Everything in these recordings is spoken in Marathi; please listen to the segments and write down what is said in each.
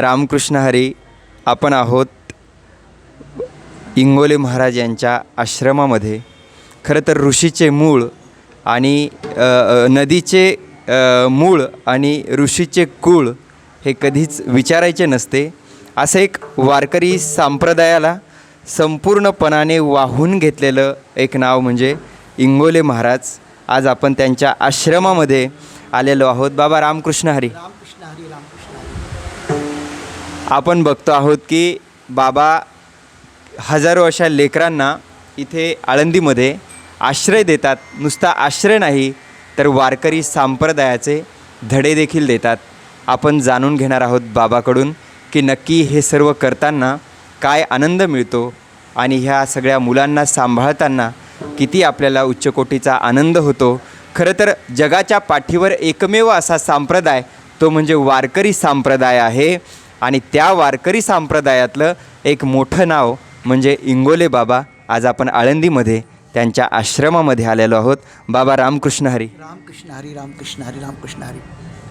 रामकृष्ण हरी आपण आहोत इंगोले महाराज यांच्या आश्रमामध्ये. खरं तर ऋषीचे मूळ आणि नदीचे मूळ आणि ऋषीचे कुळ हे कधीच विचारायचे नसते. असं एक वारकरी संप्रदायाला संपूर्णपणाने वाहून घेतलेलं एक नाव म्हणजे इंगोले महाराज. आज आपण त्यांच्या आश्रमामध्ये आलेलो आहोत. बाबा रामकृष्ण हरी. आपण बघतो आहोत की बाबा हजारो अशा लेकरांना इथे आळंदीमध्ये आश्रय देतात. नुसता आश्रय नाही तर वारकरी संप्रदायाचे धडे देखील देतात. आपण जाणून घेणार आहोत बाबाकडून की नक्की हे सर्व करताना काय आनंद मिळतो आणि ह्या सगळ्या मुलांना सांभाळताना किती आपल्याला उच्चकोटीचा आनंद होतो. खरं तर जगाच्या पाठीवर एकमेव असा संप्रदाय तो म्हणजे वारकरी संप्रदाय आहे. आणि त्या वारकरी संप्रदायातलं एक मोठं नाव म्हणजे इंगोले बाबा. आज आपण आळंदीमध्ये त्यांच्या आश्रमामध्ये आलेलो आहोत. बाबा रामकृष्ण हरी. रामकृष्ण हरी रामकृष्ण हरी रामकृष्ण हरी.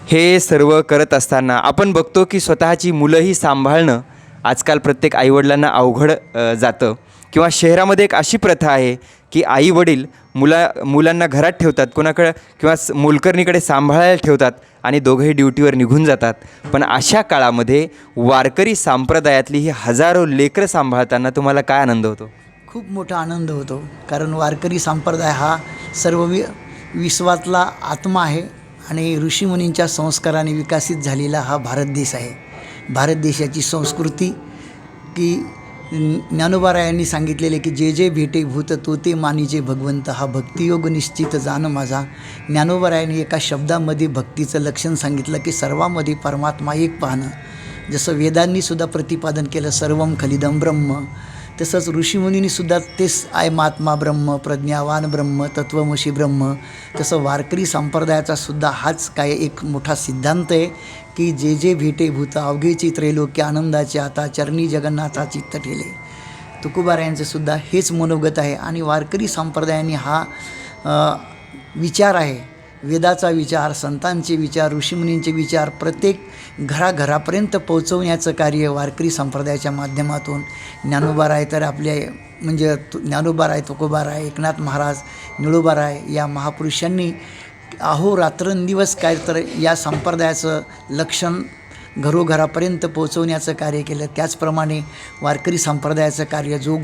हे सर्व करत असताना आपण बघतो की स्वतःची मुलंही सांभाळणं आजकाल प्रत्येक आईवडिलांना अवघड जातं. किंवा शहरामध्ये एक अशी प्रथा आहे की आई वडील मुला मुलांना घरात ठेवतात कोणाकडं किंवा स- मोलकरणीकडे सांभाळायला ठेवतात आणि दोघंही ड्युटीवर निघून जातात. पण अशा काळामध्ये वारकरी संप्रदायातली ही हजारो लेकरं सांभाळताना तुम्हाला काय आनंद होतो? खूप मोठा आनंद होतो. कारण वारकरी संप्रदाय हा सर्व वि विश्वातला आत्मा आहे आणि ऋषीमुनींच्या संस्काराने विकसित झालेला हा भारत देश आहे. भारत देशाची संस्कृती की ज्ञानोबारायांनी सांगितलेले की जे जे भेटे भूत तो ते मानिजे भगवंत हा भक्तियोग निश्चित जाण माझा. ज्ञानोबारायांनी एका शब्दामध्ये भक्तीचं लक्षण सांगितलं की सर्वामध्ये परमात्मा एक पाहणं. जसं वेदांनी सुद्धा प्रतिपादन केलं सर्वम खलिदम ब्रह्म. तसंच ऋषीमुनींनी सुद्धा तेच आहे महात्मा ब्रह्म प्रज्ञावान ब्रह्म तत्वमशी ब्रह्म तसं वारकरी संप्रदायाचा सुद्धा हाच काय एक मोठा सिद्धांत आहे की जे जे भेटे भूत अवघेची त्रैलोक्य आनंदाचे आता चरणी जगन्नाथा चित्त ठेले तुकोबारायांचं सुद्धा हेच मनोगत आहे आणि वारकरी संप्रदायाने हा विचार आहे वेदाचा विचार संतांचे विचार ऋषीमुनींचे विचार प्रत्येक घराघरापर्यंत पोहोचवण्याचं कार्य वारकरी संप्रदायाच्या माध्यमातून ज्ञानोबाराय तर आपले म्हणजे ज्ञानोबा राय तुकोबा राय एकनाथ महाराज निळोबाराय या महापुरुषांनी अहो रात्रंदिवस काय तर या संप्रदायाचं लक्षण घरोघरापर्यंत पोहोचवण्याचं कार्य केलं. त्याचप्रमाणे वारकरी संप्रदायाचं कार्य जोग